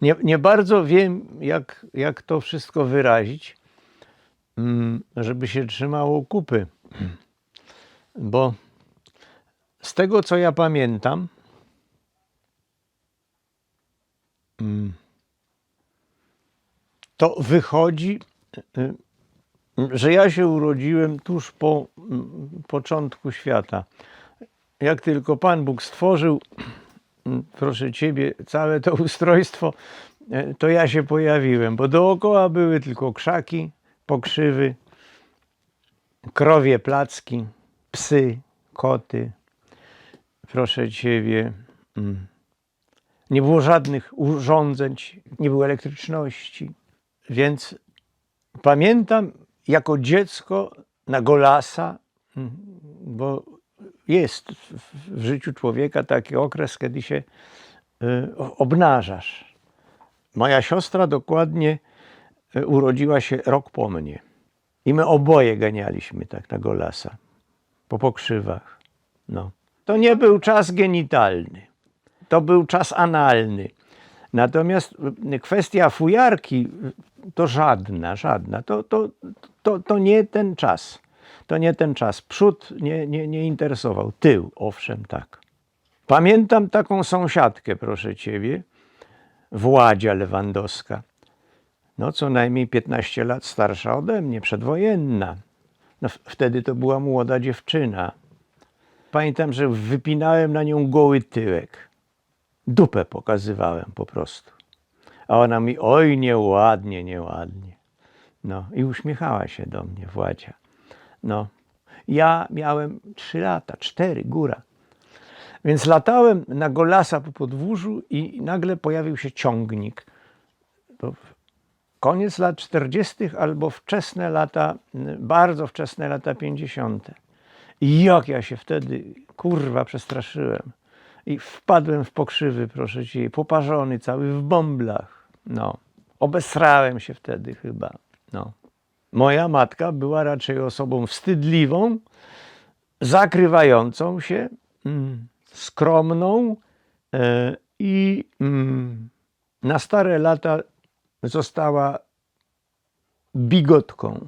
Nie, nie bardzo wiem, jak, jak to wszystko wyrazić, mm, żeby się trzymało kupy. Bo z tego, co ja pamiętam, mm, to wychodzi, y, że ja się urodziłem tuż po mm, początku świata. Jak tylko Pan Bóg stworzył, proszę Ciebie, całe to ustrojstwo, e, to ja się pojawiłem, bo dookoła były tylko krzaki, pokrzywy, krowie placki, psy, koty. Proszę Ciebie, nie było żadnych urządzeń, nie było elektryczności, więc pamiętam jako dziecko na golasa, bo jest w- życiu człowieka taki okres, kiedy się y, obnażasz. Moja siostra dokładnie y, urodziła się rok po mnie. I my oboje ganialiśmy tak na golasa, po pokrzywach. No. To nie był czas genitalny, to był czas analny. Natomiast y, kwestia fujarki to żadna, żadna. To, to, to, to nie ten czas. To nie ten czas. Przód nie, nie, nie interesował. Tył, owszem, tak. Pamiętam taką sąsiadkę, proszę ciebie, Władzia Lewandowska. No, co najmniej 15 lat starsza ode mnie, przedwojenna. No, wtedy to była młoda dziewczyna. Pamiętam, że wypinałem na nią goły tyłek. Dupę pokazywałem po prostu. A ona mi, oj, nieładnie, nieładnie. No i uśmiechała się do mnie, Władzia. No, ja miałem trzy lata, cztery, góra. Więc latałem na golasa po podwórzu i nagle pojawił się ciągnik. To koniec lat 40. albo wczesne lata, bardzo wczesne lata 50. I jak ja się wtedy, kurwa, przestraszyłem. I wpadłem w pokrzywy, proszę cię, poparzony cały w bąblach. No, obesrałem się wtedy chyba. No. Moja matka była raczej osobą wstydliwą, zakrywającą się, mm, skromną e, i mm, na stare lata została bigotką.